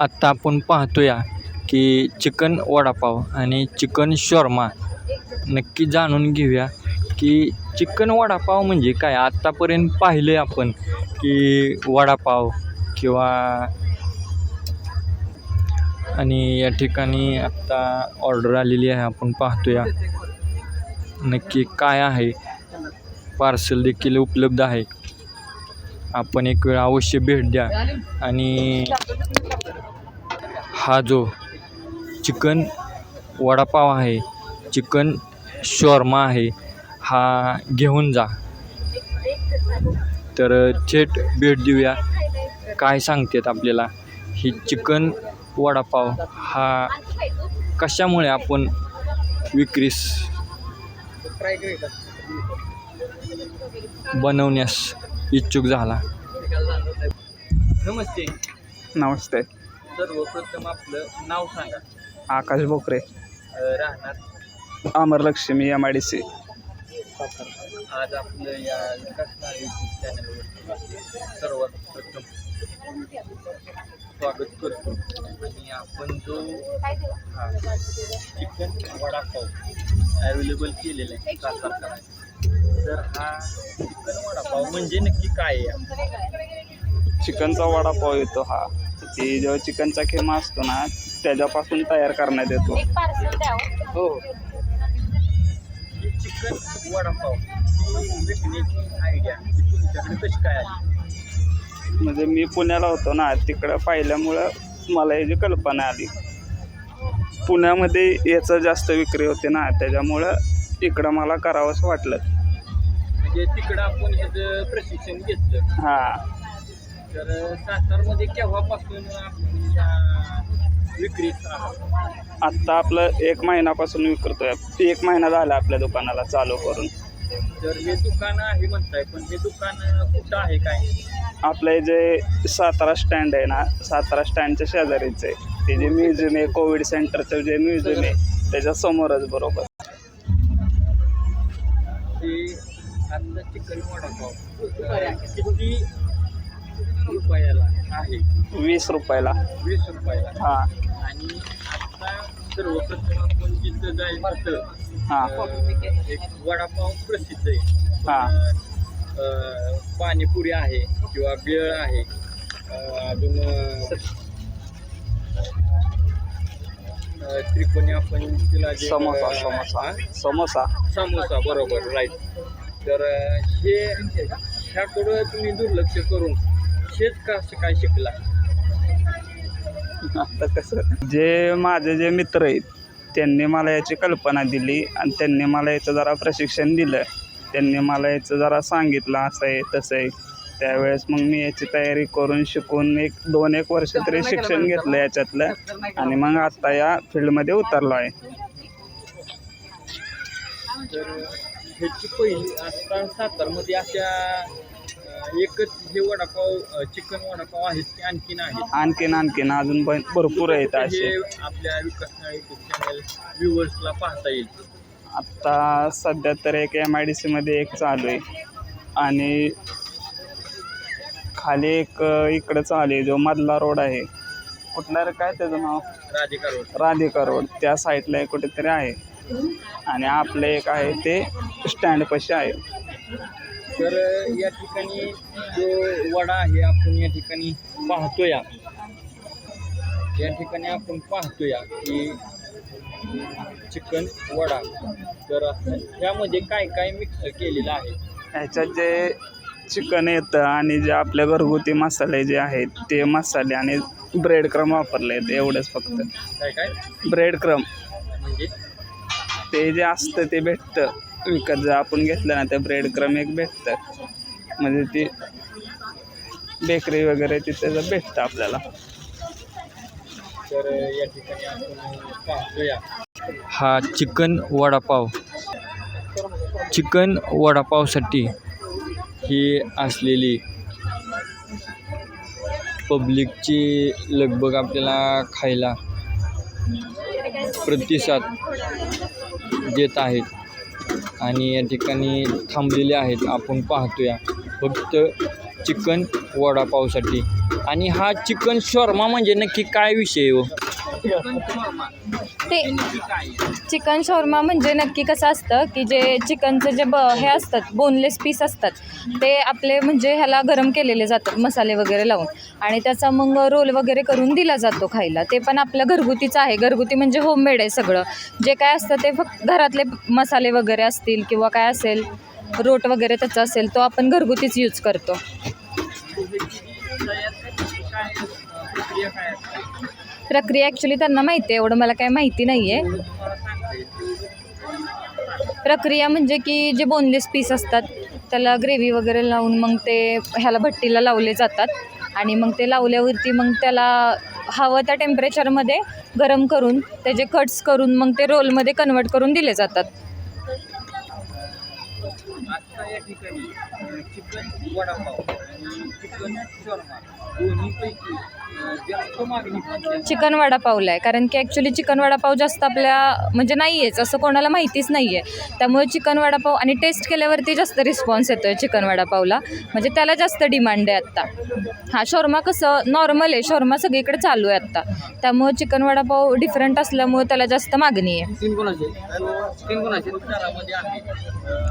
आत्ता आपण पाहतोया की चिकन वडापाव आणि चिकन शॉर्मा नक्की जाणून घेऊया की चिकन वडापाव म्हणजे काय? आत्तापर्यंत पाहिलं आहे आपण की वडापाव किंवा आणि या ठिकाणी आत्ता ऑर्डर आलेली आहे आपण पाहतोया. नक्की काय आहे? पार्सल देखील उपलब्ध आहे. आपण एक वेळ अवश्य भेट द्या. आणि हा जो चिकन वडापाव आहे चिकन शॉर्मा आहे हा घेऊन जा. तर थेट भेट देऊया. काय सांगतात आपल्याला? ही चिकन वडापाव हा कशामुळे आपण विक्रीस बनवण्यास इच्छुक झाला? नमस्ते. नमस्ते. सर्वप्रथम आपलं नाव सांगा. आकाश बोकरे. अ, राहणार. Amarlakshmi M I D C आज आपलं या विकासनार यूट्यूब चॅनलवर सर्वात प्रथम स्वागत करतो. आणि आपण जो हा चिकन वडापाव ॲवेलेबल केलेला आहे सातारकरांनी तर हा चिकन वडापाव म्हणजे नक्की काय आहे? चिकनचा वडापाव येतो हा. ती जेव्हा चिकनचा खेमा असतो ना त्याच्यापासून तयार करण्यात येतो. एक पार्सल द्यावं हो. चिकन वडापाव ही विकण्याची आयडिया तुमच्याकडे कशी काय आली म्हणजे मी पुण्याला होतो ना तिकडं पाहिल्यामुळं मला याची कल्पना आली. पुण्यामध्ये याचं जास्त विक्री होते ना त्याच्यामुळं इकडं मला करावंसं वाटलं. म्हणजे तिकडं आपण ह्याचं प्रशिक्षण घेतलं. हां. तर सातारमध्ये केव्हापासून आपण या विक्रीत आहात? आत्ता आपलं एक महिन्यापासून विकतोय एक महिना झाला आपल्या दुकानाला चालू करून. तर हे दुकान आहे म्हणताय पण हे दुकान कुठं आहे काय? आपलं जे सातारा स्टँड आहे ना सातारा स्टँडच्या शेजारीच आहे. ते जे म्युझियम आहे कोविड सेंटरचं जे म्युझियम आहे त्याच्या समोरच बरोबर. ते आता चिकन वडापाव. किती रुपयाला आहे. वीस रुपयाला. वीस रुपयाला. हां. आणि आता सर्वप्रथम आपण जिथं जाईल तिथं हां. एक वडापाव प्रसिद्ध आहे. हां. अं, पाणीपुरी आहे किंवा बेळ आहे. अं, अजून अं, त्रिकोणी आपण तिला जे समोसा समोसा. हा? समोसा. समोसा बरोबर राईट. तर अं, हे ह्याकडं तुम्ही दुर्लक्ष करून हेच कसं काय शिकला? आता कसं? जे माझे जे मित्र आहेत त्यांनी मला याची कल्पना दिली आणि त्यांनी मला याचं जरा प्रशिक्षण दिलं. त्यांनी मला याचं जरा सांगितलं असं आहे तसं आहे. त्यावेळेस मग मी याची तयारी करून शिकून एक दोन एक वर्ष तरी शिक्षण घेतलं याच्यातलं. आणि मग आता या फील्डमध्ये उतरलो आहे. तर ह्याची पहिली आता सातारमध्ये अशा एकच हे वडापाव चिकन वडापाव आहेत की आणखीन आहेत. आणखीन आणखीन. अजून पण भरपूर आहेत हे असे. आपल्या विकास युट्यूब चॅनल व्ह्युअर्सला पाहता येईल. आत्ता सध्या तर एक एम आय डी सीमध्ये एक चालू आहे. आणि खाली एक अ, इकडं चालू आहे जो मधला रोड आहे. कुठला रे? काय त्याचं नाव? राधिका रोड. राधिका रोड. त्या साईडला एक कुठेतरी आहे. आणि आपलं एक आहे ते स्टँडपाशी आहे. तर या ठिकाणी जो वडा आहे आपण या ठिकाणी पाहतोय या. ठिकाणी आपण पाहतोय की चिकन वडा. तर ह्यामध्ये काय काय मिक्स केलेलं आहे? ह्याच्यात जे चिकन येतं आणि जे आपल्या घरगुती मसाले जे आहेत ते मसाले आणि ब्रेड क्रम वापरले आहेत एवढंच फक्त. काय काय? ब्रेड क्रम म्हणजे? ते जे असतं ते भेटतं. विकत जर आपण घेतलं ना ते ब्रेड क्रम एक भेटतं. म्हणजे ती बेकरी वगैरे तिथे जर भेटतं आपल्याला. तर या ठिकाणी आपण पाहतोया हा चिकन वडापाव. चिकन वडापावसाठी ही असलेली पब्लिकची लगबग आपल्याला खायला प्रतिसाद देत आहेत आणि या ठिकाणी थांबलेले आहेत. आपण पाहतोया. फक्त चिकन वडापावसाठी. आणि हा चिकन शॉर्मा म्हणजे नक्की काय विषय हो? ते चिकन शॉर्मा म्हणजे नक्की कसं असतं की जे चिकनचं जे ब हे असतात बोनलेस पीस असतात ते आपले म्हणजे ह्याला गरम केलेले जातात मसाले वगैरे लावून. आणि त्याचा मग रोल वगैरे करून दिला जातो खायला. ते पण आपलं घरगुतीचं आहे. घरगुती म्हणजे होममेड आहे सगळं. जे काय असतं ते फक्त घरातले मसाले वगैरे असतील किंवा काय असेल रोट वगैरे त्याचा असेल तो आपण घरगुतीच यूज करतो. प्रक्रिया ॲक्च्युली त्यांना माहिती आहे एवढं मला काय माहिती नाही आहे प्रक्रिया म्हणजे की जे बोनलेस पीस असतात त्याला ग्रेव्ही वगैरे लावून मग ते ह्याला भट्टीला लावले जातात आणि मग ते लावल्यावरती मग त्याला हवं त्या टेम्परेचरमध्ये गरम करून त्याचे कट्स करून मग ते रोलमध्ये कन्वर्ट करून दिले जातात. या ठिकाणी चिकन वडापाव चिकन शर्मा दोन्हीपैकी चिकन वडापावला आहे. कारण की ॲक्च्युली चिकन वडापाव जास्त आपल्या म्हणजे नाही आहेच असं कोणाला माहितीच नाही आहे त्यामुळे चिकन वडापाव आणि टेस्ट केल्यावरती जास्त रिस्पॉन्स येतो आहे चिकन वडापावला म्हणजे त्याला जास्त डिमांड आहे आत्ता. हा शोरमा कसं नॉर्मल आहे. शोरमा सगळीकडे चालू आहे आत्ता. त्यामुळे चिकन वडापाव डिफरंट असल्यामुळे त्याला जास्त मागणी आहे.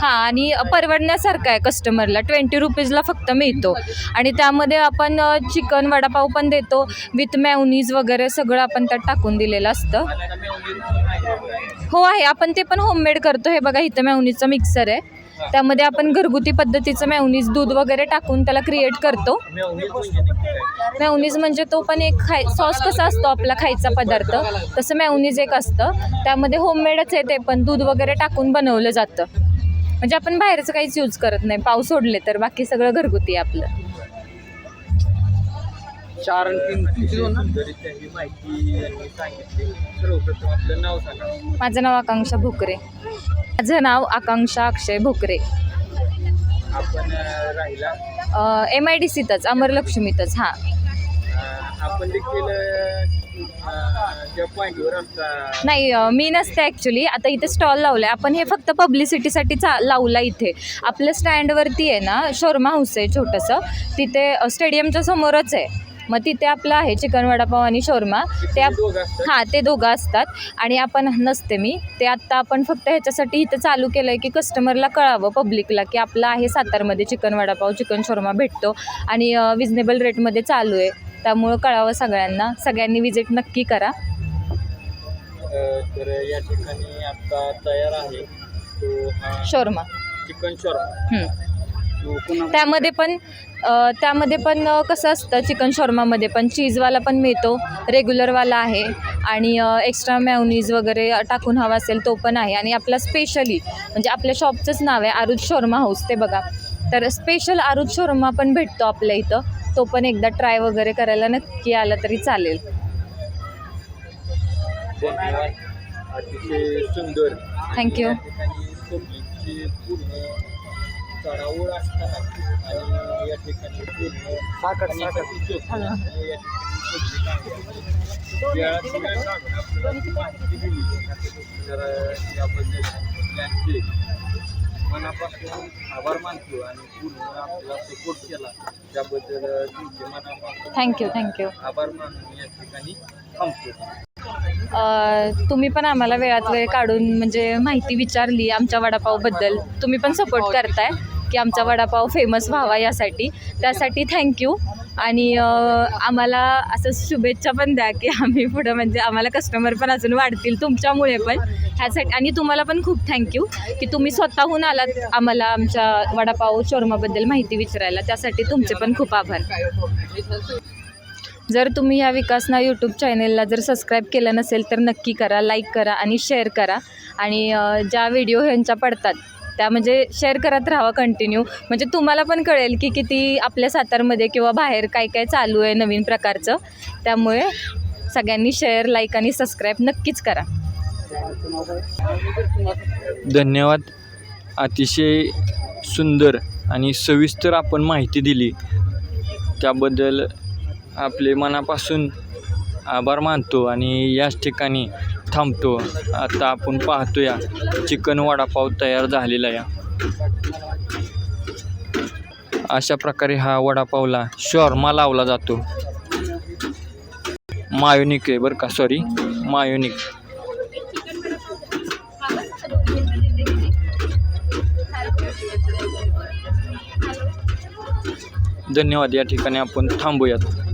हां आणि परवडण्यासारखं आहे कस्टमरला ट्वेंटी रुपीजला फक्त मिळतो. आणि त्यामध्ये आपण चिकन वडापाव पण देतो. विथ मॅवनीज वगैरे सगळं आपण त्यात टाकून दिलेलं असतं. हो आहे. आपण ते पण होममेड करतो. हे बघा इथं मॅवनीजचं मिक्सर आहे. त्यामध्ये आपण घरगुती पद्धतीचं मॅवनीज दूध वगैरे टाकून त्याला क्रिएट करतो. मॅवनीज म्हणजे तो पण एक खाय सॉस कसा असतो आपला खायचा पदार्थ तसं मॅवनीज एक असतं. त्यामध्ये होममेडच आहे ते पण. दूध वगैरे टाकून बनवलं जातं. म्हणजे आपण बाहेरचं काहीच यूज करत नाही. पाव सोडले तर. बाकी सगळं घरगुती आपलं. चार आणि तीन किती दोन नंतरच्या ही माहिती यांनी सांगितली सर्वप्रथम आपलं नाव सांगा माझं नाव आकांक्षा भोकरे. माझं नाव आकांक्षा अक्षय भोकरे. आपण अं, राहिला. एम आय डी सीतच अमरलक्ष्मीतच हां. अं, आपण देखील अं, ज्या पॉईंटवर असता नाही अ, मी नसते ॲक्च्युली आता इथे स्टॉल लावला आहे आपण हे फक्त पब्लिसिटीसाठी चा लावला इथे. आपल्या स्टँडवरती आहे ना शोरमा हाऊस आहे छोटंसं. तिथे अ, स्टेडियमच्या समोरच आहे. मग तिथे आपलं आहे चिकन वडापाव आणि शोरमा. ते हां ते दोघं असतात. आणि आपण नसते मी. ते आत्ता आपण फक्त ह्याच्यासाठी इथं चालू केलं आहे की कस्टमरला कळावं पब्लिकला की आपलं आहे सातारमध्ये चिकन वडापाव चिकन शोरमा भेटतो. आणि विजनेबल रेटमध्ये चालू आहे. त्यामुळं कळावं सगळ्यांना. सगळ्यांनी विजिट नक्की करा. तर या ठिकाणी आता तयार आहे तो हा शोरमा. Chicken shawarma. त्यामध्ये पण त्यामध्ये पण कसं असतं चिकन शॉर्मामध्ये पण चीजवाला पण मिळतो रेग्युलरवाला आहे. आणि एक्स्ट्रा मॅवनीज वगैरे टाकून हवा असेल तो पण आहे. आणि आपला स्पेशली म्हणजे आपल्या शॉपचंच नाव आहे आरुज शोरमा हाऊस ते बघा. तर स्पेशल आरुज शोरमा पण भेटतो आपल्या इथं. तो पण एकदा ट्राय वगैरे करायला नक्की आला तरी चालेल. धन्यवाद. चढाओढ असताना आणि या ठिकाणी पूर्ण या ठिकाणी माहिती दिली. तर याबद्दल यांचे मनापासून आभार मानतो आणि पूर्ण आपल्याला सपोर्ट केला. त्याबद्दल तुमचे मनापासून थँक्यू थँक्यू आभार मानून या ठिकाणी थांबतो. तुम्ही पण आम्हाला वेळात वेळ काढून म्हणजे माहिती विचारली आमच्या वडापावबद्दल. तुम्ही पण सपोर्ट करताय. की आमचा वडापाव फेमस व्हावा यासाठी. त्यासाठी थँक्यू आणि आम्हाला असं शुभेच्छा पण द्या की आम्ही पुढं म्हणजे आम्हाला कस्टमर पण अजून वाढतील तुमच्यामुळे पण. ह्यासाठी आणि तुम्हाला पण खूप थँक्यू की तुम्ही स्वतःहून आलात आम्हाला आमच्या वडापाव शोरमाबद्दल माहिती विचारायला. त्यासाठी तुमचे पण खूप आभार. जर तुम्ही या विकासना यूट्यूब चॅनेलला जर सबस्क्राईब केलं नसेल तर नक्की करा लाईक करा आणि शेअर करा. आणि ज्या व्हिडिओ ह्यांच्या पडतात त्या म्हणजे शेअर करत राहावं कंटिन्यू म्हणजे तुम्हाला पण कळेल की किती आपल्या सातारमध्ये किंवा बाहेर काय काय चालू आहे नवीन प्रकारचं. त्यामुळे सगळ्यांनी शेअर लाईक आणि सबस्क्राईब नक्कीच करा. धन्यवाद. अतिशय सुंदर आणि सविस्तर आपण माहिती दिली. त्याबद्दल आपले मनापासून आभार मानतो आणि याच ठिकाणी थांबतो. आता आपण पाहतोया चिकन वडापाव तयार झालेला आहे अशा प्रकारे हा वडापावला शॉर्मा लावला जातो. मायोनिक आहे बरं का सॉरी मायोनिक. धन्यवाद या ठिकाणी आपण थांबूयात.